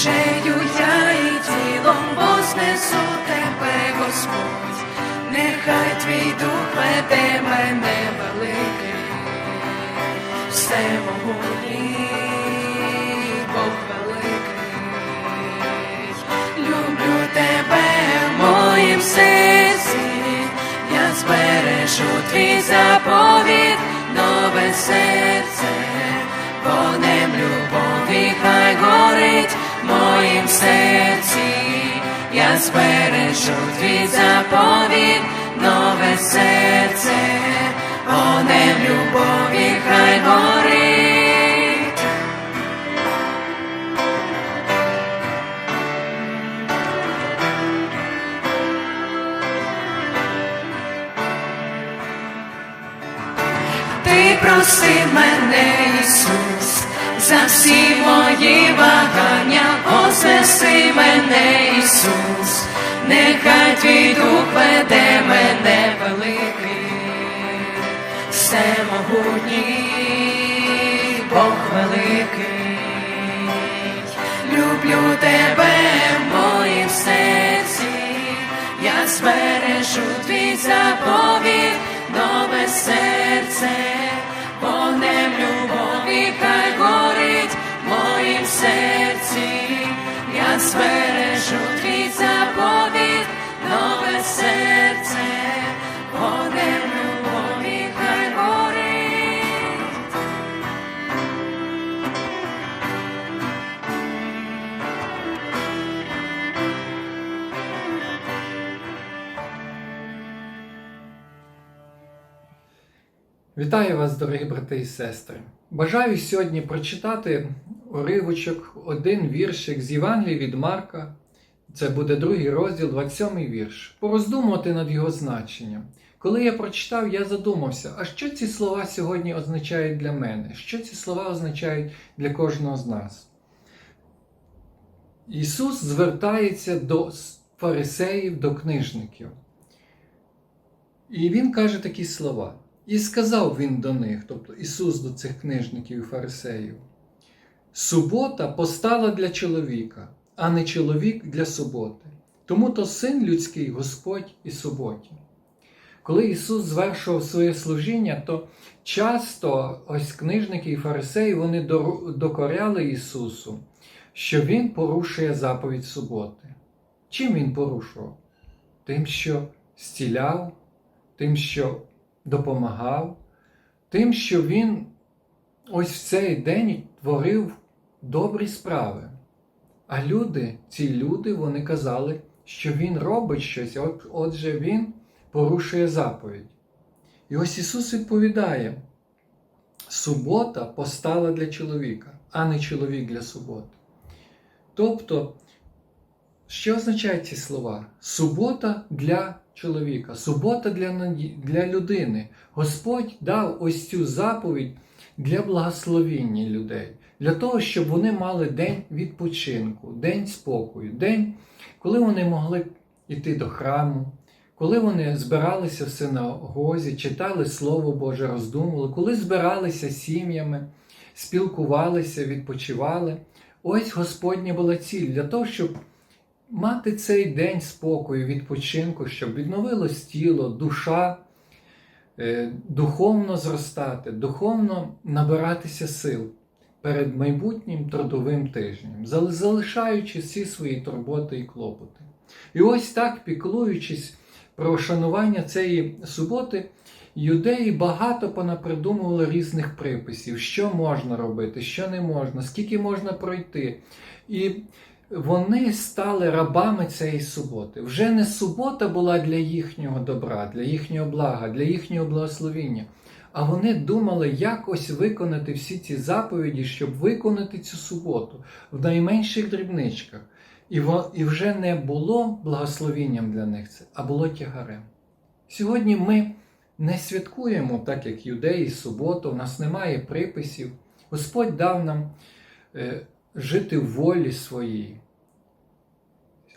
душею я і тілом вознесу тебе, Господь, нехай твій дух веде мене великий, всемогутній Бог великий, люблю тебе моїм серці, я збережу твій заповіт, нове серце, моїм серці, я збережу твій заповідь, нове серце, За всі мої вагання, вознеси мене, Ісус, нехай твій дух веде мене великий, всемогутній Бог великий, люблю тебе в моїм серці, я збережу твій заповіт, нове серце, вогнем любові серці, я збережу твій заповіт, нове серце, вогнем любові хай горить. Вітаю вас, дорогі брати і сестри. Бажаю сьогодні прочитати уривочок, один віршик з Євангелії від Марка. Це буде другий розділ, 27 вірш. Пороздумувати над його значенням. Коли я прочитав, я задумався, а що ці слова сьогодні означають для мене? Що ці слова означають для кожного з нас? Ісус звертається до фарисеїв, до книжників. І Він каже такі слова. І сказав він до них, тобто Ісус до цих книжників і фарисеїв: Субота постала для чоловіка, а не чоловік для суботи. Тому то син людський Господь і суботі. Коли Ісус звершував своє служіння, то часто ось книжники і фарисеї вони докоряли Ісусу, що Він порушує заповідь суботи. Чим Він порушував? Тим, що зціляв, тим, що допомагав, тим, що він ось в цей день творив добрі справи. А люди, ці люди, вони казали, що він робить щось, от, отже, він порушує заповідь. І ось Ісус відповідає: субота постала для чоловіка, а не чоловік для суботи. Тобто, що означають ці слова? Субота для чоловіка, субота для, для людини. Господь дав ось цю заповідь для благословіння людей, для того, щоб вони мали день відпочинку, день спокою, день, коли вони могли йти до храму, коли вони збиралися в синагозі, читали Слово Боже, роздумували, коли збиралися сім'ями, спілкувалися, відпочивали. Ось Господня була ціль для того, щоб мати цей день спокою, відпочинку, щоб відновилось тіло, душа, е, духовно зростати, духовно набиратися сил перед майбутнім трудовим тижнем, залишаючи всі свої турботи і клопоти. І ось так, піклуючись про шанування цієї суботи, юдеї багато понапридумували різних приписів, що можна робити, що не можна, скільки можна пройти. І вони стали рабами цієї суботи. Вже не субота була для їхнього добра, для їхнього блага, для їхнього благословіння. А вони думали, як ось виконати всі ці заповіді, щоб виконати цю суботу в найменших дрібничках. І вже не було благословінням для них це, а було тягарем. Сьогодні ми не святкуємо, так як юдеї, суботу, у нас немає приписів. Господь дав нам е, жити в волі своїй.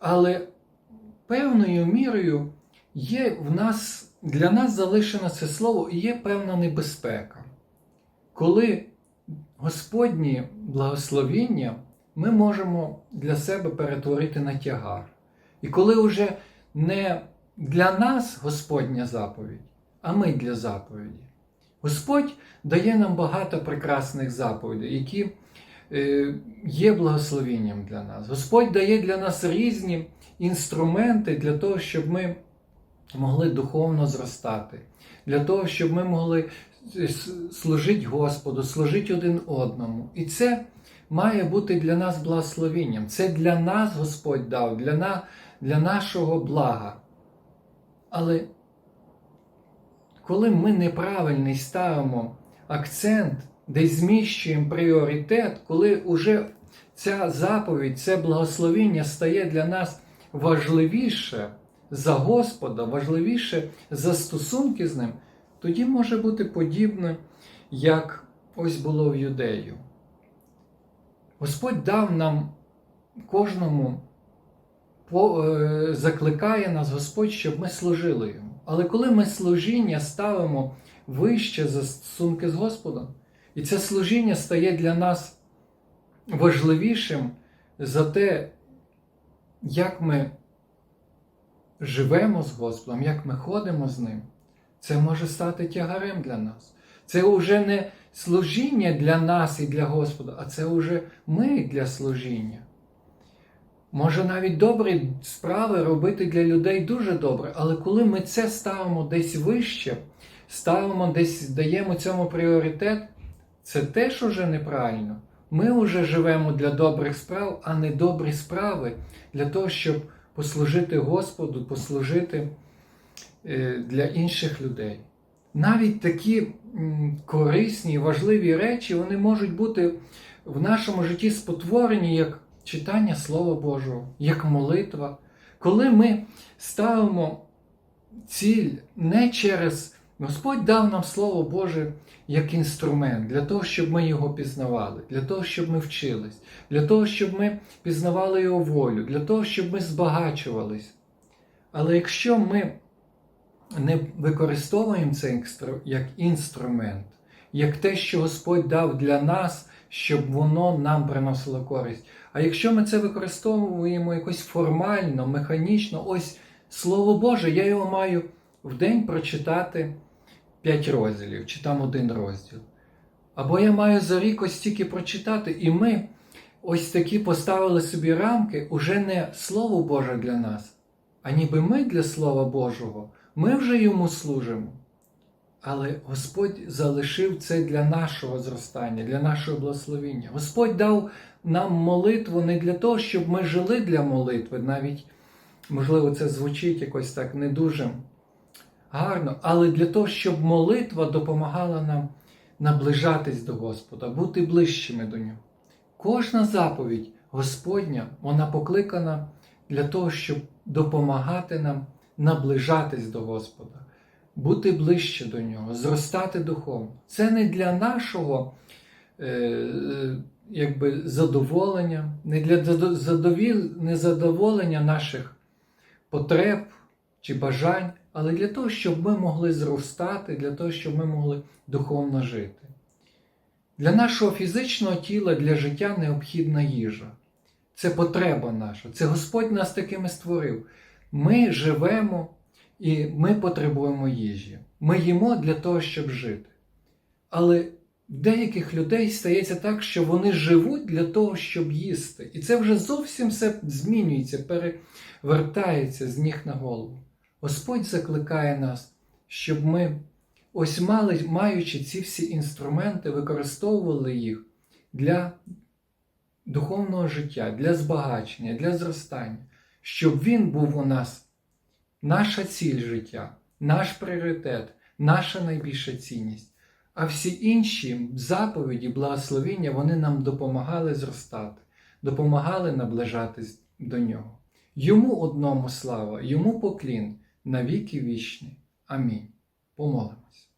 Але певною мірою є в нас, для нас залишено це слово і є певна небезпека. Коли Господні благословіння ми можемо для себе перетворити на тягар. І коли вже не для нас Господня заповідь, а ми для заповіді. Господь дає нам багато прекрасних заповідей, які є благословенням для нас. Господь дає для нас різні інструменти для того, щоб ми могли духовно зростати, для того, щоб ми могли служити Господу, служити один одному. І це має бути для нас благословенням. Це для нас Господь дав, для, на, для нашого блага. Але коли ми неправильний ставимо акцент, десь зміщуємо пріоритет, коли вже ця заповідь, це благословіння стає для нас важливіше за Господа, важливіше за стосунки з ним, тоді може бути подібне, як ось було в юдею. Господь дав нам кожному, е, закликає нас Господь, щоб ми служили йому. Але коли ми служіння ставимо вище за стосунки з Господом, і це служіння стає для нас важливішим за те, як ми живемо з Господом, як ми ходимо з Ним, це може стати тягарем для нас. Це вже не служіння для нас і для Господа, а це вже ми для служіння. Може навіть добрі справи робити для людей дуже добре, але коли ми це ставимо десь вище, ставимо десь, даємо цьому пріоритет, це теж уже неправильно. Ми вже живемо для добрих справ, а не добрі справи для того, щоб послужити Господу, послужити е, для інших людей. Навіть такі корисні важливі речі вони можуть бути в нашому житті спотворені як читання Слова Божого, як молитва. Коли ми ставимо ціль не через Господь дав нам Слово Боже як інструмент для того, щоб ми його пізнавали, для того, щоб ми вчились, для того, щоб ми пізнавали Його волю, для того, щоб ми збагачувались. Але якщо ми не використовуємо це як інструмент, як те, що Господь дав для нас, щоб воно нам приносило користь. А якщо ми це використовуємо якось формально, механічно, ось Слово Боже, я його маю в день прочитати 5 розділів, чи там один розділ. Або я маю за рік ось стільки прочитати, і ми ось такі поставили собі рамки уже не Слово Боже для нас, а ніби ми для Слова Божого, ми вже йому служимо. Але Господь залишив це для нашого зростання, для нашого благословіння. Господь дав нам молитву не для того, щоб ми жили для молитви, навіть, можливо, це звучить якось так не дуже гарно, але для того, щоб молитва допомагала нам наближатись до Господа, бути ближчими до Нього. Кожна заповідь Господня, вона покликана для того, щоб допомагати нам наближатись до Господа, бути ближче до Нього, зростати духовно. Це не для нашого е, якби, задоволення, не для задовіл, незадоволення наших потреб чи бажань, але для того, щоб ми могли зростати, для того, щоб ми могли духовно жити. Для нашого фізичного тіла, для життя необхідна їжа. Це потреба наша. Це Господь нас такими створив. Ми живемо і ми потребуємо їжі. Ми їмо для того, щоб жити. Але деяких людей стається так, що вони живуть для того, щоб їсти. І це вже зовсім все змінюється, перевертається з ніг на голову. Господь закликає нас, щоб ми, ось мали, маючи ці всі інструменти, використовували їх для духовного життя, для збагачення, для зростання, щоб Він був у нас наша ціль життя, наш пріоритет, наша найбільша цінність. А всі інші заповіді, благословіння, вони нам допомагали зростати, допомагали наближатись до нього. Йому одному слава, йому поклін на віки вічні. Амінь. Помолимось.